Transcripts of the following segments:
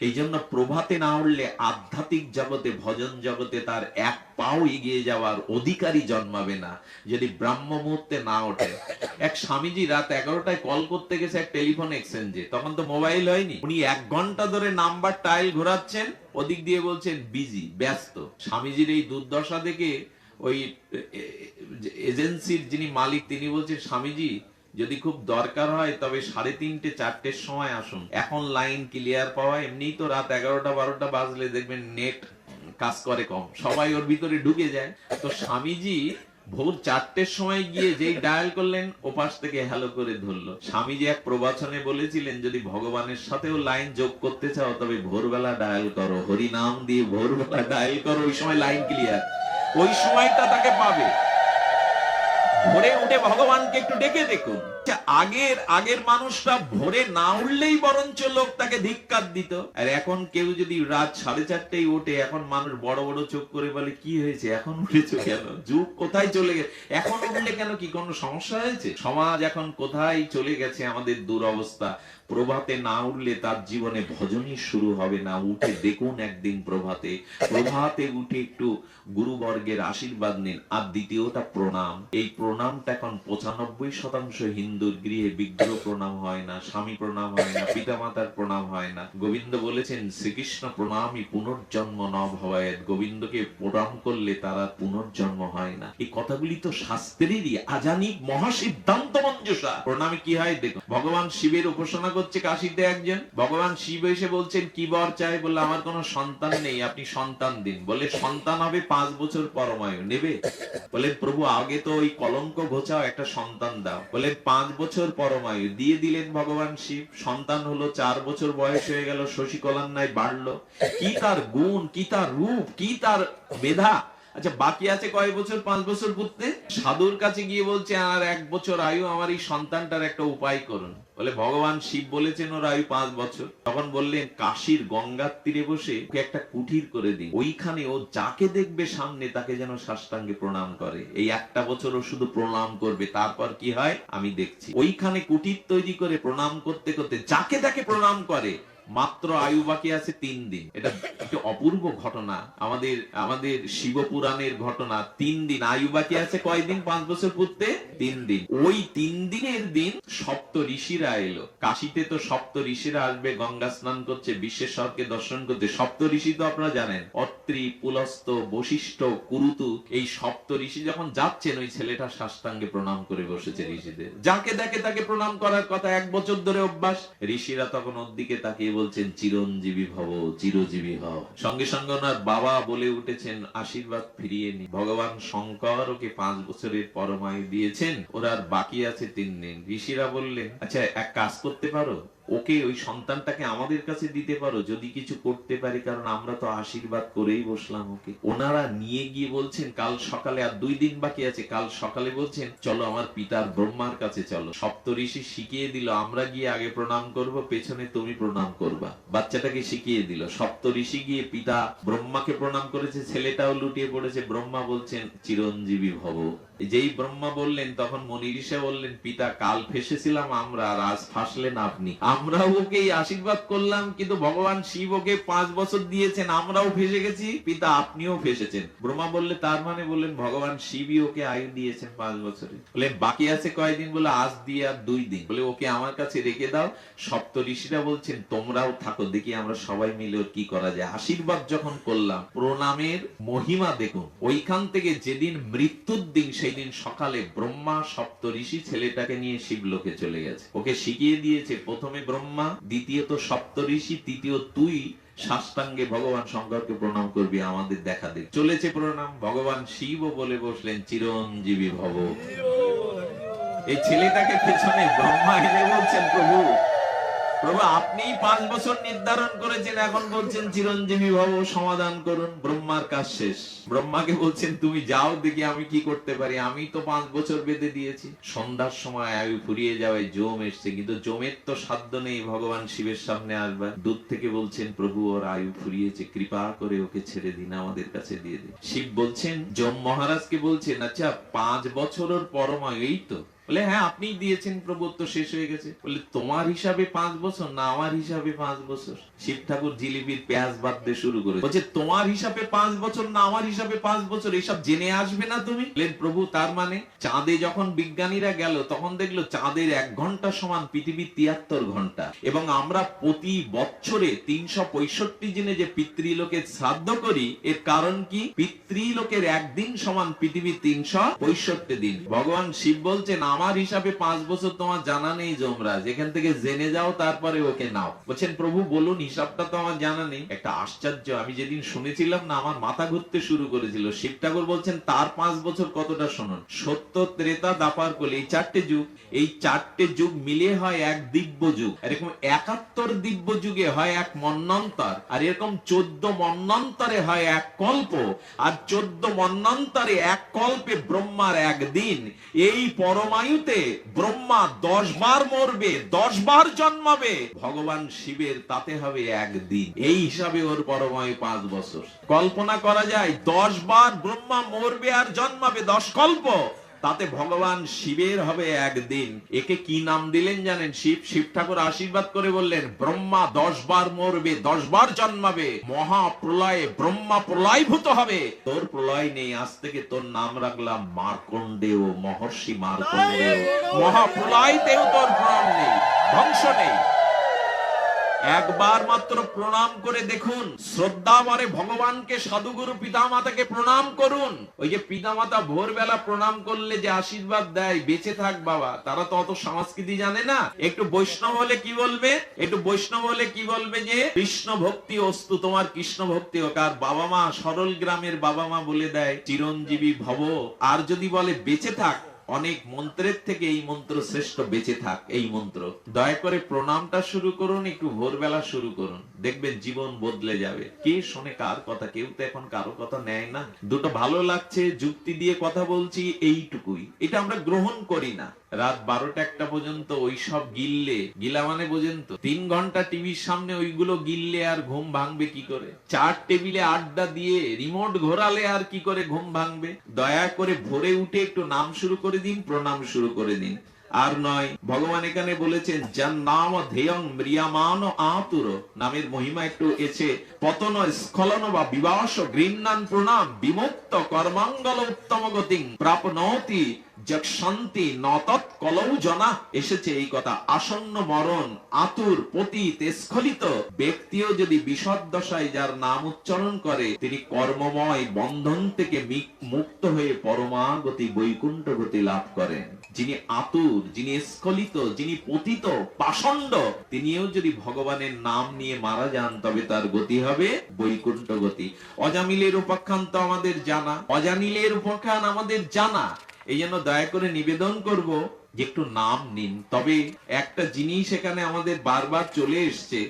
এই জন্য প্রভাতে না উঠলে আধ্যাত্মিক জগতে, ভজন জগতে তার এক পাও এগিয়ে যাওয়ার অধিকারী জন্মাবে না, যদি ব্রাহ্ম মুহূর্তে না ওঠে। এক স্বামীজি রাত এগারোটায় কল করতে গেছে এক টেলিফোন এক্সচেঞ্জে। তখন তো মোবাইল হয়নি। উনি এক ঘণ্টা ধরে নাম্বার টাইল ঘোরাচ্ছেন, ওদিক দিয়ে বলছেন, বিজি, ব্যস্ত। স্বামীজির এই দুর্দশা দেখে ওই এজেন্সির যিনি মালিক, তিনি বলছেন, স্বামীজি যদি খুব দরকার হয়, তবে সাড়ে তিনটে, চারটের সময় আসুন। এখন লাইন ক্লিয়ার পাওয়া এমনি তো রাত এগারোটা, বারোটা বাজলে দেখবেন নেট কাজ করে কম। সবাই ওর ভিতরে ঢুকে যায়। তো স্বামীজি ভোর চারটের সময় গিয়ে যেই ডায়াল করলেন, ওপাশ থেকে হ্যালো করে ধরলো। স্বামীজি এক প্রবাচনে বলেছিলেন, যদি ভগবানের সাথেও লাইন যোগ করতে চাও, তবে ভোরবেলা ডায়াল করো। হরি নাম দিয়ে ভোরবেলা ডায়াল করো। ওই সময় লাইন ক্লিয়ার। ওই সময়টা তাকে পাবে। ভোরে উঠে ভগবানকে একটু ডেকে দেখুন। আগের আগের মানুষটা ভোরে না উঠলেই বরঞ্চ লোক তাকে ধিক্কার দিত। আর এখন কেউ যদি রাত সাড়ে চারটেই ওঠে, এখন মানুষ বড় বড় চোখ করে বলে, কি হয়েছে? এখন উঠেছো কেন? যুগ কোথায় চলে গেছে? এখন উঠলে কেন? কি কোনো সমস্যা হয়েছে? সমাজ এখন কোথায় চলে গেছে? আমাদের দুরবস্থা। প্রভাতে না উঠলে তার জীবনে ভজনই শুরু হবে না। উঠে দেখুন একদিন প্রভাতে। প্রভাতে উঠে একটু গুরুবর্গের আশীর্বাদ নিন। আর দ্বিতীয়টা প্রণাম। এই প্রণামটা এখন পঁচানব্বই শতাংশ হিন্দুর গৃহে বিগ্রহ প্রণাম হয় না, স্বামী প্রণাম হয় না, পিতামাতার প্রণাম হয় না। গোবিন্দ বলেছেন, শ্রীকৃষ্ণ প্রণামই পুনর্জন্ম ন ভবায়ত গোবিন্দকে প্রণাম করলে তারা পুনর্জন্ম হয় না। এই কথাগুলি তো শাস্ত্রেরই। আজানিক মহাসিদ্ধান্ত মঞ্জুষা। প্রণামে কি হয়? দেখুন, ভগবান শিবের উপাসনা করছে কাশিতে একজন। ভগবান শিব এসে বলছেন, কি বর চাই বলে আমার কোনো সন্তান নেই, আপনি সন্তান দিন। বলে, সন্তান হবে পাঁচ বছর পরমায়ু, নেবে? বলে, প্রভু, আগে তো ওই কলঙ্ক ঘোচাও, একটা সন্তান দাও। বলে, পাঁচ বছর পরমায়ু। দিয়ে দিলেন ভগবান শিব। সন্তান হলো, চার বছর বয়স হয়ে গেল, শশী কলান্নায় বাড়লো। কি তার গুণ, কি তার রূপ, কি তার মেধা? আচ্ছা বাকি আছে কয় বছর? পাঁচ বছর পুততে সাধুর কাছে গিয়ে বলছে, আর এক বছর আয়ু আমার এই সন্তানটার একটা উপায় করুন। বলে ভগবান শিব বলেছেন, ওর আয়ু পাঁচ বছর। তখন বললেন, কাশীর গঙ্গার তীরে বসে ওকে একটা কুঠির করে দিন। ওইখানে ও যাকে দেখবে সামনে তাকে যেন সাষ্টাঙ্গে প্রণাম করে। এই একটা বছর ও শুধু প্রণাম করবে, তারপর কি হয়? আমি দেখছি। ওইখানে কুটির তৈরি করে প্রণাম করতে করতে যাকে তাকে প্রণাম করে মাত্র আয়ু বাকি আছে তিন দিন। এটা একটা অপূর্ব ঘটনা। আমাদের আমাদের শিব পুরাণের ঘটনা, তিন দিন। আয়ু বাকি আছে কয়দিন পাঁচ বছর পূর্তে? তিন দিন। ওই তিন দিনের দিন সপ্ত ঋষিরা এলো। কাশিতে তো সপ্ত ঋষিরা আসবে, গঙ্গা স্নান করছে, বিশ্বেশ্বরকে দর্শন করতে। সপ্ত ঋষি তো আপনারা জানেন, অত্রি, পুলস্ত, বশিষ্ঠ, কুরুতু। এই সপ্ত ঋষি যখন যাচ্ছেন, ওই ছেলেটা সাষ্টাঙ্গে প্রণাম করে বসেছে ঋষিদের। যাকে দেখে তাকে প্রণাম করার কথা এক বছর ধরে অভ্যাস। ঋষিরা তখন ওর দিকে তাকিয়ে বলছেন, চিরঞ্জীবী ভব, চিরজীবী হও। সঙ্গে সঙ্গে ওনার বাবা বলে উঠেছেন, আশীর্বাদ ফিরিয়ে নি। ভগবান শঙ্কর ওকে পাঁচ বছরের পরমায় দিয়েছেন ওরা আর বাকি আছে তিন দিন। ঋষিরা বললেন আচ্ছা এক কাজ করতে পারো? ওকে ওই সন্তানটাকে আমাদের কাছে দিতে পারো, যদি কিছু করতে পারি, কারণ আমরা তো আশীর্বাদ করেই বসলাম ওকে। ওনারা নিয়ে গিয়ে বলছেন, কাল সকালে, আর দুই দিন বাকি আছে, কাল সকালে বলছেন, চলো আমার পিতার ব্রহ্মার কাছে চলো। সপ্ত ঋষি শিখিয়ে দিল, আমরা গিয়ে আগে প্রণাম করব, পেছনে তুমি প্রণাম করবা। বাচ্চাটাকে শিখিয়ে দিল। সপ্ত ঋষি গিয়ে পিতা ব্রহ্মাকে প্রণাম করেছে, ছেলেটাও লুটিয়ে পড়েছে। ব্রহ্মা বলছেন, চিরঞ্জীবী ভব। যেই ব্রহ্মা বললেন, তখন মনিঋষা বললেন, পিতা, কাল ফেসেছিলাম আমরা আর আজ ফাঁসলেন আপনি। আমরাও ওকে আশীর্বাদ করলাম, কিন্তু ভগবান শিব ওকে পাঁচ বছর দিয়েছেন, আমরাও ফেসে গেছি, পিতা আপনিও ফেসেছেন। ব্রহ্মা বললে, তার মানে বললেন, ভগবান শিবই ওকে আয়ু দিয়েছেন পাঁচ বছরে। বলে বাকি আছে কয়দিন? বলে, আজ দিয়ে আর দুই দিন। বলে, ওকে আমার কাছে রেখে দাও। সপ্ত ঋষিরা বলছেন, তোমরাও থাকো, দেখি আমরা সবাই মিলে কি করা যায়। আশীর্বাদ যখন করলাম, প্রণামের মহিমা দেখুন। ওইখান থেকে যেদিন মৃত্যুর দিন সেই দিন সকালে ব্রহ্মা সপ্ত ঋষি ছেলেটাকে নিয়ে শিবলোকে চলে গেছে। ওকে শিখিয়ে দিয়েছে প্রথমে ব্রহ্মা, দ্বিতীয়ত সপ্ত ঋষি, তৃতীয় তুই। সাষ্টাঙ্গে ভগবান শঙ্করকে প্রণাম করবি, আমাদের দেখা দে। চলেছে প্রণাম, ভগবান শিব বলে বসলেন, চিরঞ্জীবী ভব। এই ছেলেটাকে পেছনে ব্রহ্মা এনে বলছেন, প্রভু প্রভু আপনি পাঁচ বছর নির্ধারণ করেছেন, এখন বলছেন চিরঞ্জীবী ভব সমাধান করুন, ব্রহ্মার কাজ শেষ। ব্রহ্মাকে বলছেন, তুমি যাও, দেখি আমি কি করতে পারি। আমি তো পাঁচ বছর বেঁধে দিয়েছি। সন্ধ্যার সময় আয়ু ফুরিয়ে যাওয়ায় জম এসছে, কিন্তু জমের তো সাধ্য নেই, ভগবান শিবের সামনে আসবে দূর থেকে বলছেন, প্রভু, ওর আয়ু ফুরিয়েছে, কৃপা করে ওকে ছেড়ে দিন, আমাদের কাছে দিয়ে দিন। শিব বলছেন যম মহারাজকে বলছেন আচ্ছা পাঁচ বছরের পরমায়ু, এই তো। বলে হ্যাঁ আপনিই দিয়েছেন প্রভু তো শেষ হয়ে গেছে। বলে, তোমার হিসাবে পাঁচ বছর না আমার হিসাবে পাঁচ বছর? শিব ঠাকুর জিলিপির পেঁয়াজ বাঁধতে শুরু করে বলছে, তোমার হিসাবে পাঁচ বছর না আমার হিসাবে পাঁচ বছর? এসব জেনে আসবে না তুমি? প্রভু, তার মানে চাঁদে যখন বিজ্ঞানীরা গেল, তখন দেখল চাঁদের এক ঘণ্টা সমান পৃথিবীর তিয়াত্তর ঘণ্টা। এবং আমরা প্রতি বছরে তিনশো পঁয়ষট্টি দিনে যে পিতৃলোকের শ্রাদ্ধ করি, এর কারণ কি? পিতৃলোকের একদিন সমান পৃথিবীর তিনশো পঁয়ষট্টি দিন। ভগবান শিব বলছেন আমার হিসাবে পাঁচ বছর তোমার জানা নেই, যমরাজ। এখান থেকে জেনে যাও, তারপরে ওকে নাও। বলছেন, প্রভু, বলুন, হিসাবটা তো আমার জানা নেই। একটা আশ্চর্য, আমি যেদিন শুনেছিলাম না, আমার মাথা ঘুরতে শুরু করেছিল। শিব ঠাকুর বলছেন, তার পাঁচ বছর কতটা শুনুন? সত্য, ত্রেতা, দাপার কোলে, এই চারটে যুগ, এই চারটে যুগ মিলে হয় এক দিব্য যুগ। এরকম একাত্তর দিব্য যুগে হয় এক মন্নন্তর, আর এরকম চোদ্দ মন্নন্তরে হয় এক কল্প, আর চোদ্দ মন্নন্তরে এক কল্পে ব্রহ্মার একদিন। এই পরমায়ুতে ব্রহ্মা দশবার মরবে, দশ বার জন্মাবে। ভগবান শিবের তাতে হবে একদিন। এই হিসাবে ওর পরময় পাঁচ বছর। কল্পনা করা যায় দশবার ব্রহ্মা মরবে আর জন্মাবে, দশ কল্প। তাতে ভগবান শিবের হবে একদিন। একে কি নাম দিলেন জানেন? শিব শিব ঠাকুর আশীর্বাদ করে বললেন, ব্রহ্মা দশ বার মরবে, দশ বার জন্মাবে। মহা প্রলয়ে ব্রহ্মা প্রলয়ভূত হবে। তোর প্রলয় নেই, আজ থেকে তোর নাম রাখলাম মার্কণ্ডেয়, মহর্ষি মার্কণ্ডেয়। মহা প্রলয়তেও তোর প্রণাম নেই, ধ্বংস নেই। একবার মাত্র প্রণাম করে দেখুন। শ্রদ্ধা ভরে ভগবানকে সাধুগুরু পিতামাতাকে প্রণাম করুন। ওই যে পিতামাতা ভোরবেলা প্রণাম করলে যে আশীর্বাদ দেয়, বেঁচে থাক বাবা। তারা তো অত সংস্কৃতি জানে না। একটু বৈষ্ণব হলে কি বলবে? একটু বৈষ্ণব হলে কি বলবে যে, কৃষ্ণ ভক্তি অস্তু, তোমার কৃষ্ণ ভক্তি হোক। আর বাবা মা সরল গ্রামের বাবা মা বলে দেয়, চিরঞ্জীবী ভব। আর যদি বলে, বেঁচে থাক অনেক মন্ত্রের থেকে এই মন্ত্র শ্রেষ্ঠ, বেঁচে থাক এই মন্ত্র। দয়া করে প্রণামটা শুরু করুন, একটু ভোরবেলা শুরু করুন। দেখবেন জীবন বদলে যাবে। কে শোনে কার কথা? কেউ তো এখন কারও কথা নেয় না। দুটো ভালো লাগছে, যুক্তি দিয়ে কথা বলছি, এইটুকুই। এটা আমরা গ্রহণ করি না। রাত বারোটা একটা পর্যন্ত ওই সব গিললে, গিলা মানে বোঝেন তো? তিন ঘণ্টা টিভির সামনে ওইগুলো গিললে আর ঘুম ভাঙবে কি করে? চার টেবিলে আড্ডা দিয়ে রিমোট ঘোরালে আর কি করে ঘুম ভাঙবে? দয়া করে ভোরে উঠে একটু নাম শুরু করে দিন, প্রণাম শুরু করে দিন। আর নয়, ভগবান এখানে বলেছেন যার নাম ধেয়ং ম্রিয়ামান আতুর। নামের মহিমা একটু এসে, পতন স্খলন বা বিবাস গৃহ্ণান প্রণাম বিমুক্ত কর্মাঙ্গল উত্তম গতিং প্রাপনতি শান্তি, নতৎ কলৌ জনা। এসেছে এই কথা। আসন্ন মরণ, আতুর, পতিত, স্খলিত। ব্যক্তিও যদি বিষদ দশায় যার নাম উচ্চারণ করে, তিনি কর্মময় বন্ধন থেকে মুক্ত হয়ে পরমাগতি বৈকুণ্ঠ গতি লাভ করেন। যিনি আতুর, যিনি স্খলিত, যিনি পতিত, পাষণ্ড, তিনিও যদি ভগবানের নাম নিয়ে মারা যান, তবে তার গতি হবে বৈকুণ্ঠ গতি। অজামিলের উপাখ্যান তো আমাদের জানা। অজানিলের উপাখ্যান আমাদের জানা। এই জন্য দয়া করে নিবেদন করব যে একটু নাম নিন। তবে একটা জিনিস এখানে আমাদের বারবার চলে এসছে।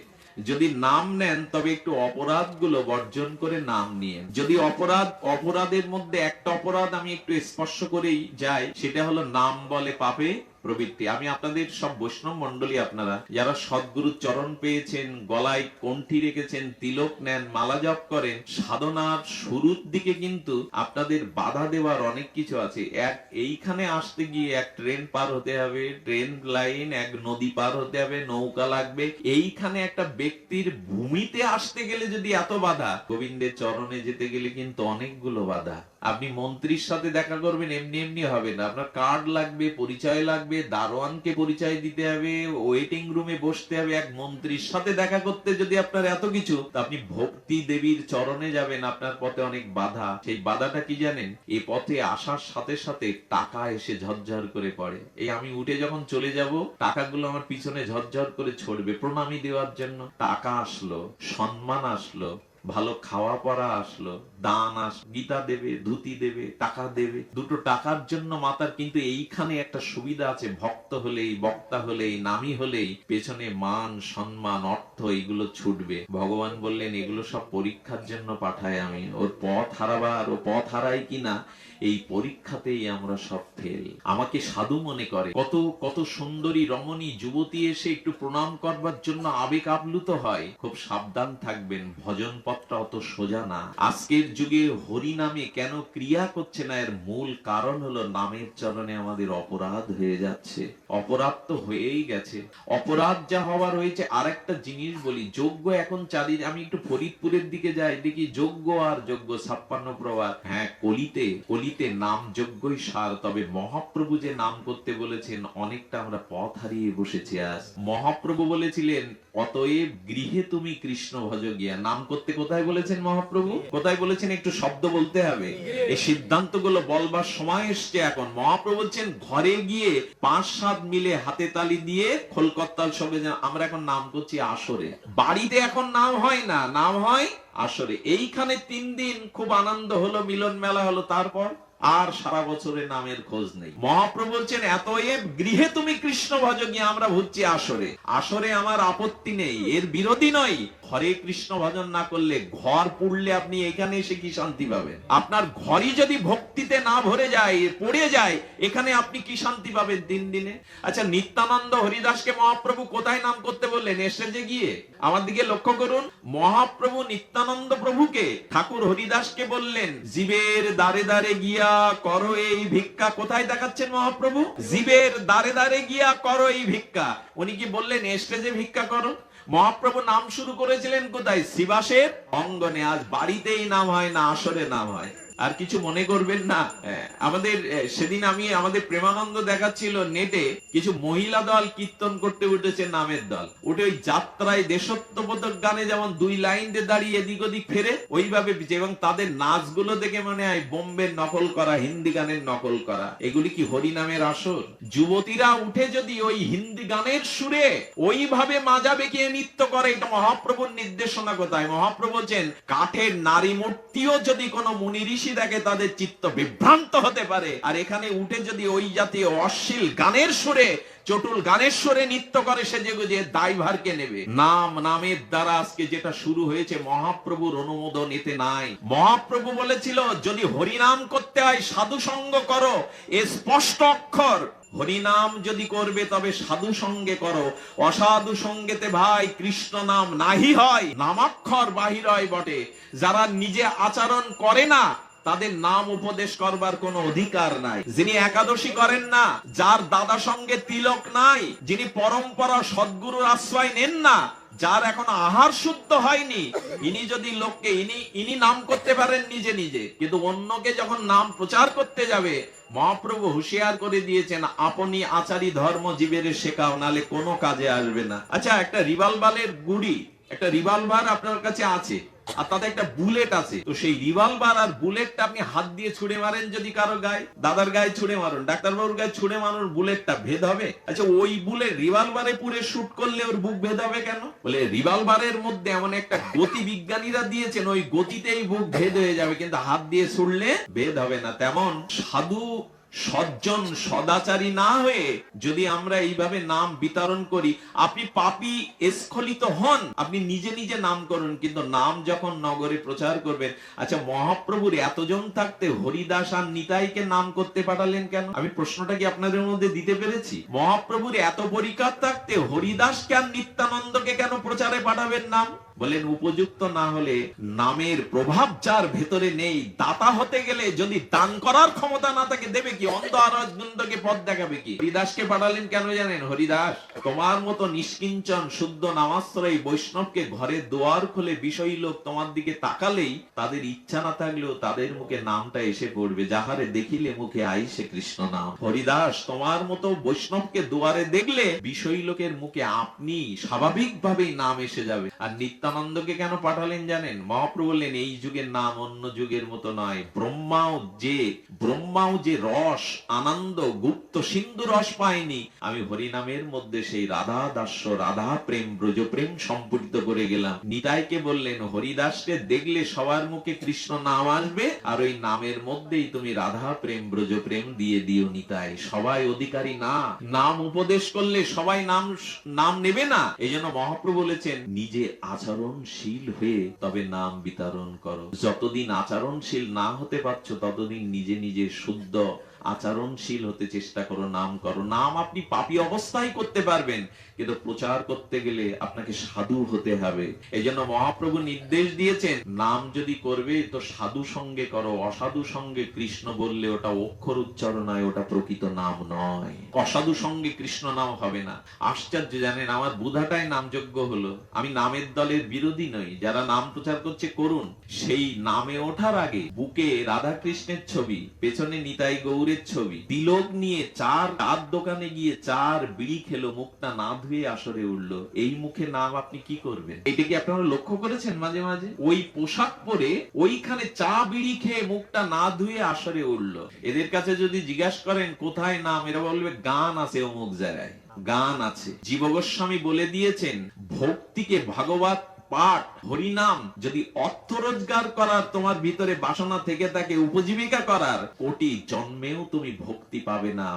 যদি নাম নেন, তবে একটু অপরাধগুলো বর্জন করে নাম নিয়ে যদি অপরাধ, অপরাধের মধ্যে একটা অপরাধ আমি একটু স্পর্শ করেই যাই, সেটা হলো নাম বলে পাপে প্রবৃত্তি। আমি আপনাদের সব বৈষ্ণব মন্ডলী আপনারা, যারা সদ্গুরু চরণ পেয়েছেন, গলায় কণ্ঠি রেখেছেন, তিলক নেন, মালা জপ করেন, সাধনার শুরুর দিকে কিন্তু আপনাদের বাধা দেওয়ার অনেক কিছু আছে। এক এইখানে আসতে গিয়ে এক ট্রেন পার হতে হবে, ট্রেন লাইন, এক নদী পার হতে হবে, নৌকা লাগবে। এইখানে একটা ব্যক্তির ভূমিতে আসতে গেলে যদি এত বাধা, গোবিন্দের চরণে যেতে গেলে কিন্তু অনেকগুলো বাধা। আপনি মন্ত্রীর সাথে দেখা করবেন, এমনি এমনি হবে না। আপনার কার্ড লাগবে, পরিচয় লাগবে, দারোয়ানকে পরিচয় দিতে হবে ওয়েটিং রুমে বসতে হবে, এক মন্ত্রীর সাথে দেখা করতে যদি আপনার এত কিছু আপনি ভক্তি দেবীর চরণে যাবেন, আপনার পথে অনেক বাধা। সেই বাধাটা কি জানেন? এই পথে আসার সাথে সাথে টাকা এসে ঝরঝর করে পড়ে। এই আমি উঠে যখন চলে যাব, টাকাগুলো আমার পিছনে ঝরঝর করে ছড়বে প্রণামী দেওয়ার জন্য। টাকা আসলো, সম্মান আসলো ভালো খাওয়া পড়া আসলো, দান আস, গীতা দেবে, ধুতি দেবে, টাকা দেবে। দুটো টাকার জন্য মাতার কিন্তু এইখানে একটা সুবিধা আছে, ভক্ত হলেই, বক্তা হলেই, নামি হলেই পেছনে মান, সম্মান, অর্থ এগুলো ছুটবে। ভগবান বললেন, এগুলো সব পরীক্ষার জন্য পাঠাই আমি। ওর পথ হারাবার, ও পথ হারাই কিনা, এই পরীক্ষাতেই আমরা সব ফেল। আমাকে সাধু মনে করে, কত কত সুন্দরী রমণী যুবতী এসে একটু প্রণাম করবার জন্য আবেগ আপ্লুত হয়। খুব সাবধান থাকবেন, ভজন পথ পথটা অত সোজা না। আজকের যুগে হরি নামে কেন ক্রিয়া করছে না এর মূল কারণ হলো নামের চরণে আমাদের অপরাধ হয়ে যাচ্ছে। অপরাধ তো হয়েই গেছে। অপরাধ যা হওয়ার হয়েছে আর একটা জিনিস বলি যোগ্য এখন চারি আমি একটু ফরিদপুরের দিকে যাই, দেখি যোগ্য আর যোগ্য ছাপ্পান্ন প্রবাদ হ্যাঁ কলিতে কলিতে নাম যোগ্যই সার, তবে মহাপ্রভু যে নাম করতে বলেছেন, অনেকটা আমরা পথ হারিয়ে বসেছি আজ। মহাপ্রভু বলেছিলেন, অতএব গৃহে তুমি কৃষ্ণ ভজ গিয়া নাম করতে কোথায় বলেছেন মহাপ্রভু? কোথায় বলেছেন একটু শব্দ বলতে হবে? এই সিদ্ধান্তগুলো বলবার সময় এসছে এখন। মহাপ্রভু বলছেন, ঘরে গিয়ে পাঁচ সাত মিলে হাতে তালি দিয়ে খোলকত্তাল সঙ্গে আমরা এখন নাম করছি আসরে। বাড়িতে এখন নাম হয় না, নাম হয় আসরে। এইখানে তিন দিন খুব আনন্দ হলো, মিলন মেলা হলো, তারপর? আর সারা বছরে নামের খোঁজ নেই। মহাপ্রভু বলছেন এতএব গৃহে তুমি কৃষ্ণ ভজ গিয়ে আমরা ভুজছি আসরে। আসরে আমার আপত্তি নেই, এর বিরোধী নয় ঘরে কৃষ্ণ ভজন না করলে ঘর পুড়লে আপনি এখানে এসে কি শান্তি পাবেন? আপনার ঘরই যদি ভক্তিতে না ভরে যায়, পড়ে যায়, এখানে আপনি কি শান্তি পাবেন দিন দিনে? আচ্ছা নিত্যানন্দ হরিদাসকে মহাপ্রভু কোথায় নাম করতে বললেন? এসেছে গিয়ে। আমার দিকে লক্ষ্য করুন, মহাপ্রভু নিত্যানন্দ প্রভুকে ঠাকুর হরিদাসকে বললেন, জীবের দারে দারে গিয়া করো এই ভিক্ষা। কোথায় দেখাচ্ছেন মহাপ্রভু? জীবের দারে দারে গিয়া করো এই ভিক্ষা। উনি কি বললেন স্টেজে ভিক্ষা করো? মহাপ্রভু নাম শুরু করেছিলেন কোথায়? শিবাসের অঙ্গনে। আজ বাড়িতেই নাম হয় না, আসরে নাম হয়। আর কিছু মনে করবেন না। হ্যাঁ, আমাদের সেদিন আমি আমাদের প্রেমানন্দ দেখাচ্ছিল নেটে কিছু মহিলা দল কীর্তন করতে উঠেছে নামের দল। উঠে ওই যাত্রায় দেশত্ববোধক গানে যেমন দুই লাইন দিয়ে দাঁড়িয়ে এদিক ওদিক ফেরে ওইভাবে এবং তাদের নাচগুলো দেখে মনে হয় বোম্বের নকল করা হিন্দি গানের নকল করা। এগুলি কি হরি নামের আসর? যুবতীরা উঠে যদি ওই হিন্দি গানের সুরে ওইভাবে মাজা বেঁকিয়ে নৃত্য করে এটা মহাপ্রভুর নির্দেশনা কোথায়? মহাপ্রভু বলছেন কাঠের নারী মূর্তিও যদি কোনো মুনি ঋষি দেখে তাদের চিত্ত বিভ্রান্ত হতে পারে। আর এখানে উঠে যদি ওই জাতীয় অশ্লীল গানের সুরে, চটুল গানের সুরে নৃত্য করে, সে যে যে দায়ভারকে নেবে। নাম, নামের দ্বারা আজকে যেটা শুরু হয়েছে, মহাপ্রভুর অনুমোদন এতে নাই। মহাপ্রভু বলেছিল, যদি হরিনাম করতে হয়, সাধু সঙ্গ করো, এ স্পষ্ট অক্ষর। হরিনাম যদি করবে, তবে সাধু সঙ্গে করো। অসাধু সঙ্গেতে ভাই, কৃষ্ণ নাম নাহি হয়। নামাক্ষর বাহির হয় বটে। যারা নিজে আচরণ করে না তাদের নাম উপদেশ করবার কোনো অধিকার নাই। যিনি একাদশী করেন না, যার দাদা সঙ্গে তিলক নাই, যিনি পরম্পরা সদ্গুরুর আশ্রয় নেন না, যার এখন আহার শুদ্ধ হয়নি, ইনি যদি লোককে ইনি ইনি নাম করতে পারেন নিজে নিজে, কিন্তু অন্যকে যখন নাম প্রচার করতে যাবে, মহাপ্রভু হুঁশিয়ার করে দিয়েছেন, আপনি আচারী ধর্ম জীবের শেখাও, নালে কোনো কাজে আসবে না। আচ্ছা একটা রিভলভারের গুড়ি, একটা রিভলভার আপনার কাছে আছে। আর তাতে একটা বুলেট আছে। তো সেই রিভলভার আর বুলেটটা আপনি হাত দিয়ে ছুড়ে মারেন যদি কারও গায়ে, দাদার গায়ে ছুড়ে মারুন, ডাক্তারবাবুর গায়ে ছুড়ে মারুন, বুলেটটা ভেদ হবে? আচ্ছা ওই বুলেট রিভলভারে পুরে শুট করলে ওর বুক ভেদ হবে কেন? বলে রিভলভারের মধ্যে এমন একটা গতি বিজ্ঞানীরা দিয়েছেন, ওই গতিতেই বুক ভেদ হয়ে যাবে, কিন্তু হাত দিয়ে ছুড়লে ভেদ হবে না। তেমন সাধু সজ্জন সদাচারী না হয়ে যদি আমরা এইভাবে নাম বিতরণ করি, আপনি পাপি স্খলিত হন। আপনি নিজে নিজে নাম করুন, কিন্তু নাম যখন নগরে প্রচার করবেন আচ্ছা মহাপ্রভুর এতজন থাকতে হরিদাস আর নিতাইকে নাম করতে পাঠালেন কেন? আমি প্রশ্নটা কি আপনাদের মধ্যে দিতে পেরেছি? মহাপ্রভুর এত পরিকার থাকতে হরিদাসকে আর নিত্যানন্দকে কেন প্রচারে পাঠাবেন নাম? বলেন, উপযুক্ত না হলে নামের প্রভাব যার ভেতরে নেই, দাতা হতে গেলে যদি দান করার ক্ষমতা না থাকে, দেবে কি? অন্ধ আরজকে পথ দেখাবে কি? হরিদাসকে পাঠালেন কেন জানেন? হরিদাস, তোমার মতো নিষ্কিঞ্চন, শুদ্ধ নামাশ্রয় বৈষ্ণবকে ঘরে দুয়ার খুলে বিষয়ী লোক তোমার দিকে তাকালেই তাদের ইচ্ছা না থাকলেও তাদের মুখে নামটা এসে পড়বে। যাহারে দেখিলে মুখে আইসে কৃষ্ণ নাম। হরিদাস, তোমার মতো বৈষ্ণবকে দুয়ারে দেখলে বিষয়ী লোকের মুখে আপনি স্বাভাবিকভাবেই নাম এসে যাবে। আর নিত্যানন্দকে কেন পাঠালেন জানেন? মহাপ্রভু বললেন, এই যুগের নাম অন্য যুগের মতো নয়। ব্রহ্মাও যে ব্রহ্মাও যে রস, আনন্দ, গুপ্ত সিন্ধু রস পায়নি। আমি হরিনামের মধ্যে সেই রাধা দাস্য, রাধা প্রেম, ব্রজ প্রেম সম্পূরিত করে গেলাম। নিতাইকে বললেন, হরিদাসকে দেখলে সবার মুখে কৃষ্ণ নাম আসবে, আর ওই নামের মধ্যেই তুমি রাধা প্রেম, ব্রজ প্রেম দিয়ে দিও নিতাই। সবাই অধিকারী না। নাম উপদেশ করলে সবাই নাম নাম নেবে না। এই জন্য মহাপ্রভু বলেছেন, নিজে আচরণশীল হয়ে তবে নাম বিতরণ করো। যতদিন আচরণশীল না হতে পারছ, ততদিন নিজে নিজে শুদ্ধ আচরণশীল হতে চেষ্টা করো, নাম করো। নাম আপনি পাপী অবস্থায় করতে পারবেন, কিন্তু প্রচার করতে গেলে আপনাকে সাধু হতে হবে। এই জন্য মহাপ্রভু নির্দেশ দিয়েছেন, নাম যদি করবে তো সাধু সঙ্গে করো, অসাধু সঙ্গে কৃষ্ণ বললে ওটা অক্ষর উচ্চারণ হয় ওটা প্রকৃত নাম নয়। অসাধু সঙ্গে কৃষ্ণ নাম হবে না। আশ্চর্য, জানেন, আমার বুধাটাই নামযোগ্য হলো। আমি নামের দলের বিরোধী নই, যারা নাম প্রচার করছে করুন। সেই নামে ওঠার আগে বুকে রাধা কৃষ্ণের ছবি, পেছনে নিতাই গৌরের ছবি। তিলক নিয়ে চার চার দোকানে গিয়ে চার বিড়ি খেলো, মুখটা না ধুয়ে আসরে উঠল। এই মুখে নাম আপনি কি করবেন? এটা কি আপনারা লক্ষ্য করেছেন মাঝে মাঝে? ওই পোশাক পরে ওইখানে চা বিড়ি খেয়ে মুখটা না ধুয়ে আসরে উঠল। এদের কাছে যদি জিজ্ঞাসা করেন, কোথায় নাম? এরা বলবে, গান আছে অমুক জায়গায়। গান আছে। জীব গোস্বামী বলে দিয়েছেন, ভক্তিকে ভাগবত পাঠ, হরিনাম, যদি অর্থ রোজগার করার তোমার ভিতরে বাসনা থেকে থাকে উপজীবিকা করার, কোটি জন্মেও তুমি ভক্তি পাবে না।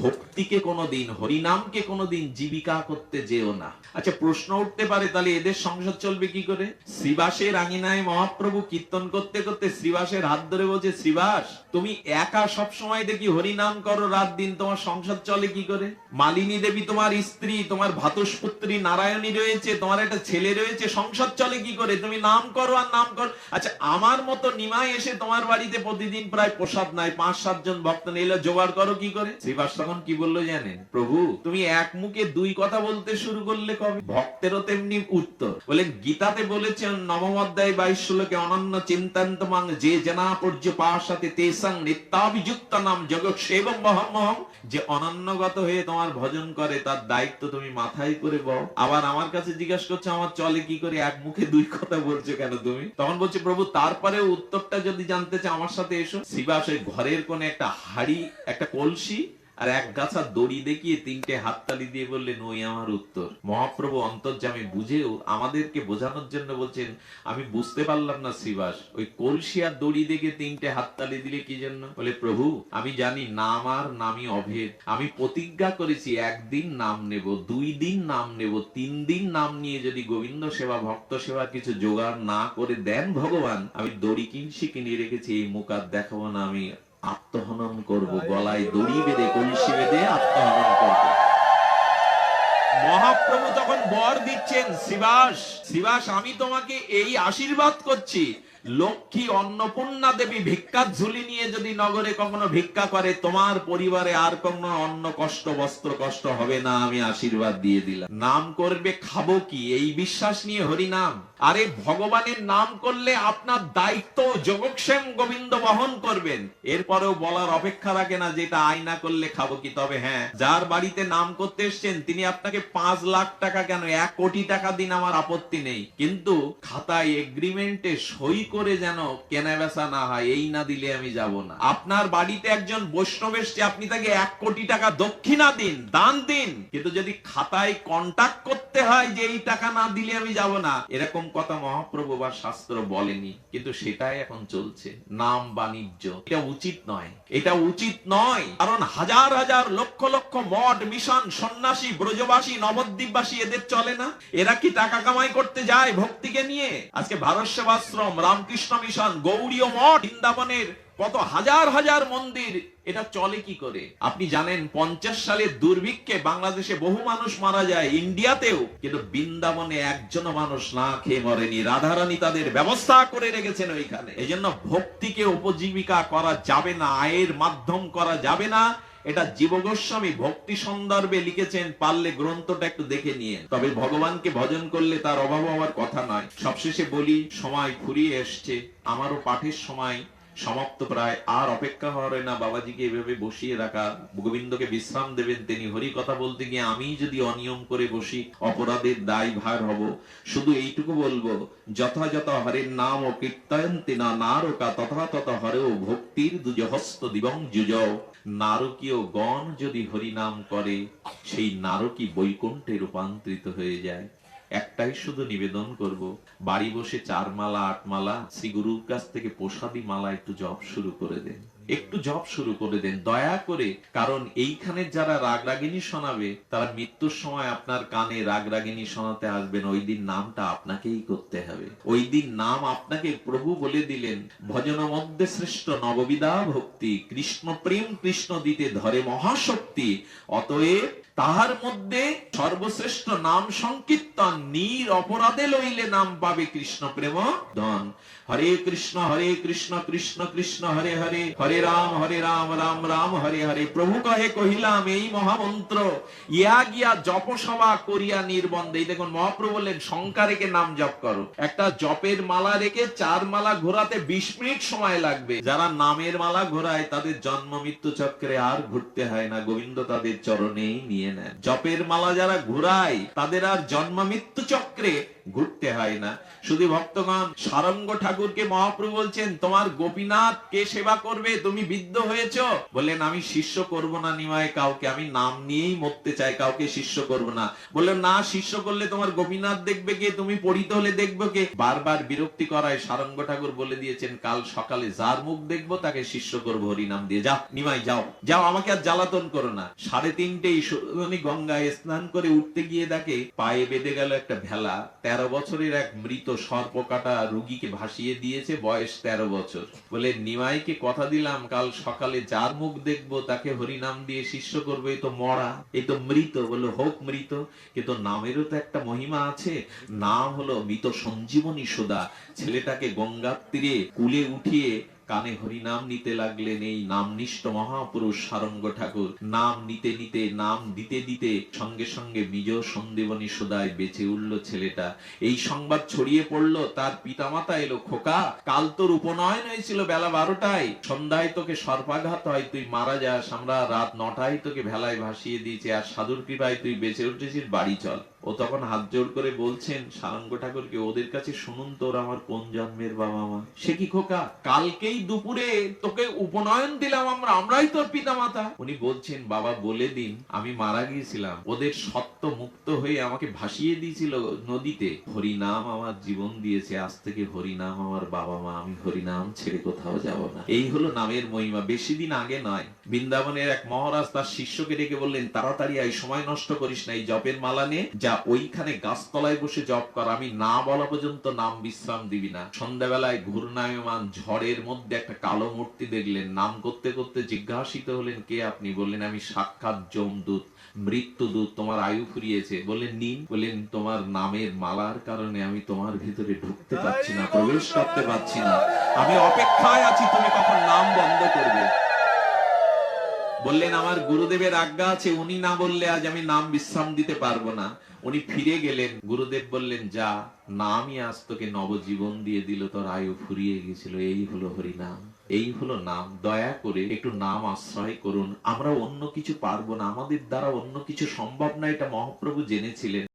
ভক্তিকে কোনোদিন, হরিনামকে কোনোদিন জীবিকা করতে যেও না। আচ্ছা প্রশ্ন উঠতে পারে, তাহলে এদের সংসার চলবে কি করে? শ্রীবাসের আঙিনায় মহাপ্রভু কীর্তন করতে করতে শ্রীবাসের হাত ধরে বলছে, শ্রীবাস, তুমি একা সব সময় দেখি হরিনাম করো, রাত দিন তোমার সংসার চলে কি করে? মালিনী দেবী তোমার স্ত্রী, তোমার ভাতুষপুত্রী নারায়ণী রয়েছে, তোমার একটা ছেলে রয়েছে সংসার চলে কি করে? তুমি নাম করো আর নাম করো। আচ্ছা আমার মতো নিমাই এসে তোমার বাড়িতে প্রতিদিন প্রায় প্রসাদ নাই, পাঁচ, সাত জন ভক্ত নিলে জোগাড় করো কি করে? শ্রীবাস তখন কি বলল জানেন? প্রভু, তুমি এক মুখে দুই কথা বলতে শুরু করলে কবে? ভক্তেরও তেমনি উত্তর। বলে গীতাতে বলেছেন, নবম অধ্যায় বাইশ শ্লোকে, অনন্য চিন্তান্ত মাং যে জনা পর্য পাশাতে তেসাং নিত্যাভিযুক্ত নাম জগৎ সেবং মহম যে অনন্যগত হয়ে তোমার ভজন করে, তার দায়িত্ব তুমি মাথায় করে বও আবার আমার কাছে জিজ্ঞাসা করছ, আমার চলে কি করে? এক মুখে দুই কথা বলছো কেন তুমি? তখন বলছে, প্রভু তারপরে উত্তরটা যদি জানতে চাও আমার সাথে এসো। শিবা ওই ঘরের কোন একটা হাড়ি, একটা কলসি আর এক গাছা দড়ি দেখিয়ে তিনটে হাততালি দিয়ে বললেন, ওই আমার উত্তর। মহাপ্রভু অন্তর্জামে বুঝেও আমাদেরকে বোঝানোর জন্য বলছেন, আমি বুঝতে পারলাম না শ্রীবাস, ওই কলসি আর দড়ি দেখে তিনটে হাততালি দিলে কি জন্য? বলে, প্রভু, আমি জানি নাম আর নামই অভেদ। আমি প্রতিজ্ঞা করেছি, একদিন নাম নেব, দুই দিন নাম নেব, তিন দিন নাম নিয়ে যদি গোবিন্দ সেবা, ভক্ত সেবা কিছু জোগাড় না করে দেন ভগবান, আমি দড়ি কিনছি কিনে রেখেছি, এই মুখ আর দেখাবো না আমি। আত্মহনন করব গলায় দড়ি বেঁধে কলসি বেঁধে আত্মহনন করব। মহাপ্রভু তখন বর দিচ্ছেন, শিবাস শিবাস, আমি তোমাকে এই আশীর্বাদ করছি। লক্ষ্মী অন্নপূর্ণা দেবী ভিক্ষার ঝুলি নিয়ে যদি নগরে কখনো ভিক্ষা করে, তোমার পরিবারে আর কোনো অন্ন কষ্ট, বস্ত্র কষ্ট হবে না, আমি আশীর্বাদ দিয়ে দিলাম। নাম করবে খাব কি? এই বিশ্বাস নিয়ে হরি নাম আরে, ভগবানের নাম করলে আপনার দায়িত্ব যোগক্ষেম গোবিন্দ বহন করবেন। এরপরেও বলার অপেক্ষা রাখে না, যেটা আয়না করলে খাব কি? তবে হ্যাঁ যার বাড়িতে নাম করতে এসছেন, তিনি আপনাকে পাঁচ লাখ টাকা কেন? এক কোটি টাকা দিন আমার আপত্তি নেই। কিন্তু খাতায় এগ্রিমেন্টে সই করে যেন কেনা বেচা না হয়, এই না দিলে আমি যাব না। আপনার বাড়িতে একজন বৈষ্ণব এসছে, আপনি তাকে এক কোটি টাকা দক্ষিণা দিন, দান দিন। কিন্তু যদি খাতায় কন্টাক্ট করতে হয় যে এই টাকা না দিলে আমি যাব না, এরকম কথা মহাপ্রভু বা শাস্ত্র বলেনি। কিন্তু সেটাই এখন চলছে। নাম বাণিজ্য। এটা উচিত নয়। এটা উচিত নয়। কারণ হাজার হাজার লক্ষ লক্ষ মঠ, মিশন, সন্ন্যাসী, ব্রজবাসী নবদ্বীপবাসী এদের চলে না? এরা কি টাকা কামাই করতে যায় ভক্তিকে নিয়ে? আজকে ভারত সেবাশ্রম রামকৃষ্ণ মিশন, গৌরীয় মঠ, বৃন্দাবনের কত হাজার হাজার মন্দির, এটা চলে কি করে? আপনি জানেন, পঞ্চাশ সালের দুর্ভিক্ষে বাংলাদেশে বহু মানুষ মারা যায়, ইন্ডিয়াতেও। কিন্তু বৃন্দাবনে একজনও মানুষ না খেয়ে মরেনি। রাধারানী তাদের ব্যবস্থা করে রেখেছেন ওইখানে। এই জন্য ভক্তিকে উপজীবিকা করা যাবে না, আয়ের মাধ্যম করা যাবে না। এটা জীব গোস্বামী ভক্তি সন্দর্ভে লিখেছেন, পারলে গ্রন্থটা একটু দেখে নিয়ে তবে ভগবানকে ভজন করলে তার অভাব হওয়ার কথা নয়। সবশেষে বলি, সময় ফুরিয়ে এসছে। আমারও পাঠের সময় সমাপ্ত প্রায় আর অপেক্ষা হয় না। বাবাজিকে এভাবে বসিয়ে রাখা। গোবিন্দকে বিশ্রাম দেবেন তিনি। হরি কথা বলতে গিয়ে আমি যদি অনিয়ম করে বসি, অপরাধের দায় ভার হব। শুধু এইটুকু বলব, যথাযথ হরের নাম ও কীর্তয়ন্তি না নারকা তথা তথা হরেও ভক্তির দুজহস্ত দিবং যুজ। নারকীয় গণ যদি হরিনাম করে, সেই নারকী বৈকুণ্ঠে রূপান্তরিত হয়ে যায়। একটাই শুধু নিবেদন করব, বাড়ি বসে চার মালা, আট মালা শ্রী গুরুর কাছ থেকে প্রসাদী মালা একটু জপ শুরু করে দেন। একটু জপ শুরু করে দেন, দয়া করে, কারণ এইখানে যারা রাগ রাগিনী শোনাবে, তারা মৃত্যুর সময় আপনার কানে রাগ রাগিনী শোনাতে আসবেন, ওই দিন নামটা আপনাকেই করতে হবে। ওই দিন নাম আপনাকে প্রভু বলে দিলেন, ভজন মধ্যে শ্রেষ্ঠ নববিদা ভক্তি, কৃষ্ণ প্রেম কৃষ্ণ দিতে ধরে মহাশক্তি, অতএব তাহার মধ্যে সর্বশ্রেষ্ঠ নাম সংকীর্তন নির অপরাধে লইলে নাম পাবে কৃষ্ণ প্রেম ধন হরে কৃষ্ণ হরে কৃষ্ণ কৃষ্ণ কৃষ্ণ, হরে হরে। হরে রাম হরে রাম রাম রাম, হরে হরে। প্রভু কহে, কহিলাম, এই মহামন্ত্র ইয়া গিয়া জপসভা করিয়া নির্বন্ধে। দেখুন, মহাপ্রভু বললেন শঙ্কা রেখে নাম জপ করো। একটা জপের মালা রেখে চার মালা ঘোরাতে বিশ মিনিট সময় লাগবে। যারা নামের মালা ঘোরায়, তাদের জন্ম মৃত্যু চক্রে আর ঘুরতে হয় না। গোবিন্দ তাদের চরণেই নিয়ে নেন। জপের মালা যারা ঘোরায়, তাদের আর জন্ম মৃত্যু চক্রে ঘুরতে হয় না। শুধু ভক্তগণ, সারঙ্গ ঠাকুরকে মহাপ্রভু বলছেন, তোমার গোপীনাথ কে সেবা করবে? তুমি বিদ্ধ হয়েছো? বললেন, আমি শিষ্য করব না নিমায় কাউকে। আমি নাম নিয়েই মরতে চাই, কাউকে শিষ্য করব না। বললেন, না, শিষ্য করলে তোমার গোপীনাথ দেখবে কে? তুমি পড়িতে হলে দেখবে কে? বারবার বিরক্তি করায় সারঙ্গ ঠাকুর বলে দিয়েছেন, কাল সকালে যার মুখ দেখব, তাকে শিষ্য করব, হরিনাম দিয়ে। যাও নিমাই যাও। যাও, আমাকে আর জ্বালাতন করো না। সাড়ে তিনটেই গঙ্গায় স্নান করে উঠতে গিয়ে দেখে, পায়ে বেঁধে গেল একটা ভেলা, তেরো বছরের এক মৃত সর্প কাটা রুগীকে ভাসিয়ে দিয়েছে বয়স তেরো বছর। বলে, নিমাইকে কথা দিলাম, কাল সকালে যার মুখ দেখব তাকে হরিনাম দিয়ে শিষ্য করবে তো মরা এই তো মৃত। বলে, হোক মৃত, কিন্তু নামেরও তো একটা মহিমা আছে। নাম হলো মৃত সঞ্জীবনী সুদা ছেলেটাকে গঙ্গার তীরে কুলে উঠিয়ে কানে হরিনাম নিতে লাগলেন এই নামনিষ্ঠ মহাপুরুষ সারঙ্গ ঠাকুর। নাম নিতে নিতে, নাম দিতে দিতে সঙ্গে সঙ্গে বিজ সন্দীবনী সুদায় বেঁচে উঠল ছেলেটা। এই সংবাদ ছড়িয়ে পড়ল, তার পিতামাতা এলো, খোকা, কাল তোর উপনয়ন হয়েছিল বেলা বারোটায়। সন্ধ্যায় তোকে সর্পাঘাত হয়, তুই মারা যাস, আমরা রাত নটায় তোকে ভেলায় ভাসিয়ে দিয়েছি, আর সাধুর কৃপায় তুই বেঁচে উঠেছিস, বাড়ি চল। ও তখন হাত জোড় করে বলছেন, সারঙ্গ ঠাকুরকে, ওদের কাছে শুনুন তোর আমার কোন জন্মের বাবা মা। সে কি খোকা? কালকেই দুপুরে তোকে উপনয়ন দিলাম আমরা, আমরাই তোর পিতা মাতা উনি বলছেন, বাবা, বলে দিন, আমি মারা গিয়েছিলাম। ওদের সত্য মুক্ত হয়ে আমাকে ভাসিয়ে দিয়েছিল নদীতে। হরিনাম আমার জীবন দিয়েছে, আজ থেকে হরিনাম আমার বাবা মা, আমি হরিনাম ছেড়ে কোথাও যাব না। এই হলো নামের মহিমা, বেশি দিন আগে নয়। বৃন্দাবনের এক মহারাজ তার শিষ্যকে ডেকে বললেন, তাড়াতাড়ি এই সময় নষ্ট করিস না, এই জপের মালা নে যা ওইখানে গাছতলায় বসে জপ কর। আমি না বলা পর্যন্ত নাম বিশ্রাম দিবি না। সন্ধ্যাবেলায় ঘূর্ণায়মান ঝড়ের মধ্যে একটা কালো মূর্তি দেখলেন। নাম করতে করতে জিজ্ঞাসিত হলেন, কে আপনি? বললেন, আমি সাক্ষাৎ যমদূত, মৃত্যুদূত, তোমার আয়ু ফুরিয়েছে। বললেন নিন বললেন, তোমার নামের মালার কারণে আমি তোমার ভিতরে ঢুকতে পারছি না, প্রবেশ করতে পারছি না। আমি অপেক্ষায় আছি, তুমি কখন নাম বন্ধ করবে? বললেন, আমার গুরুদেবের আজ্ঞা আছে, উনি না বললে আজ আমি নাম বিশ্রাম দিতে পারব না। উনি ফিরে গেলেন, গুরুদেব বললেন, যা, নামই আজ তোকে নবজীবন দিয়ে দিল, তোর আয়ু ফুরিয়ে গেছিল এই হলো হরিনাম, এই হলো নাম। দয়া করে একটু নাম আশ্রয় করুন। আমরা অন্য কিছু পারব না, আমাদের দ্বারা অন্য কিছু সম্ভব না। এটা মহাপ্রভু জেনেছিলেন।